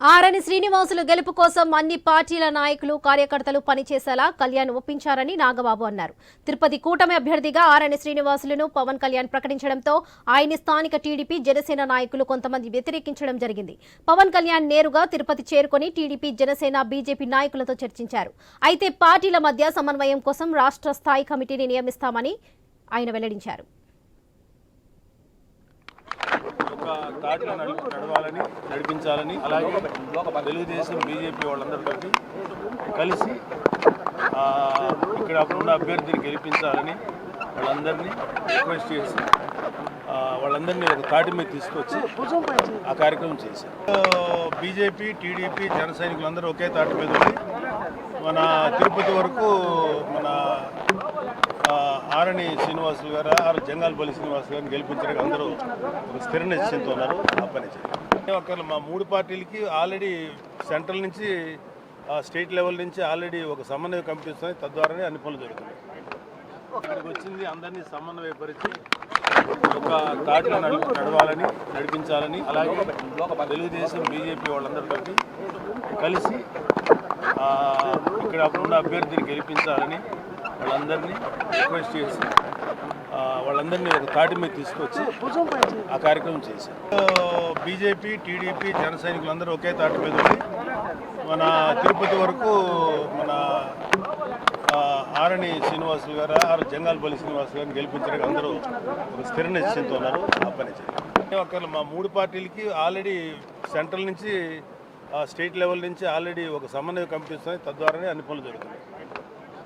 RN Srinivasulu గెలుపు కోసం అన్ని పార్టీల నాయకులు కార్యకర్తలు పనిచేసేలా కళ్యాణ్ ఒప్పించారని నాగబాబు అన్నారు. తిరుపతి కూటమి అభ్యర్థిగా ఆర్ఎన్ శ్రీనివాసులను పవన్ కళ్యాణ్ ప్రకటించడంతో ఆయన్ని స్థానిక టీడీపీ జనసేన నాయకులు కొంతమంది వ్యతిరేకించడం జరిగింది. పవన్ కళ్యాణ్ నేరుగా తిరుపతి చేరుకొని టీడీపీ జనసేన బీజేపీ నాయకులతో చర్చించారు. అయితే పార్టీల మధ్య సమన్వయం కోసం రాష్ట్ర స్థాయి కమిటీని నియమిస్తామని ఆయన వెల్లడించారు. ఒక తాటిలో నడవాలని నడిపించాలని అలాగే తెలుగుదేశం బీజేపీ వాళ్ళందరితో కలిసి ఇక్కడ అప్పుడున్న అభ్యర్థిని గెలిపించాలని వాళ్ళందరినీ రిక్వెస్ట్ చేసి వాళ్ళందరినీ ఒక తాటి మీద తీసుకొచ్చి ఆ కార్యక్రమం చేశారు. బీజేపీ టీడీపీ జన సైనికులందరూ ఒకే తాటి మీద ఉండి మన తిరుపతి వరకు మన ఆరణి శ్రీనివాసులు గారు ఆరు జంగాలపల్లి శ్రీనివాస్ గారిని గెలిపించడానికి అందరూ ఒక స్థిర నిశ్చయంతో ఉన్నారు. ఆ పని చేయాలి ఒకవేళ మా మూడు పార్టీలకి ఆల్రెడీ సెంట్రల్ నుంచి స్టేట్ లెవెల్ నుంచి ఆల్రెడీ ఒక సమన్వయ కమిటీ వస్తుంది తద్వారానే అన్ని పనులు జరుగుతున్నాయి. ఇక్కడికి వచ్చింది అందరినీ సమన్వయపరిచి ఒక తాటిలో నడు- నడవాలని నడిపించాలని అలాగే తెలుగుదేశం బీజేపీ వాళ్ళందరితో కలిసి ఇక్కడ అప్పుడున్న అభ్యర్థిని గెలిపించాలని వాళ్ళందరినీ రిక్వెస్ట్ చేసి వాళ్ళందరినీ ఒక తాటి మీద తీసుకొచ్చి ఆ కార్యక్రమం చేశారు. బీజేపీ టీడీపీ జన సైనికులందరూ ఒకే తాటి మీద ఉండి మన తిరుపతి వరకు మన ఆరణి శ్రీనివాసులు గారు ఆరు జంగాలపల్లి శ్రీనివాస్ గారిని గెలిపించడానికి అందరూ ఒక స్థిర నిశ్చయంతో ఉన్నారు ఆ పని చేయాలి ఒకవేళ మా మూడు పార్టీలకి ఆల్రెడీ సెంట్రల్ నుంచి స్టేట్ లెవెల్ నుంచి ఆల్రెడీ ఒక సమన్వయ కమిటీ తద్వారానే అన్ని పనులు జరుగుతున్నాయి ఇక్కడికి వచ్చింది అందరినీ సమన్వయపరిచి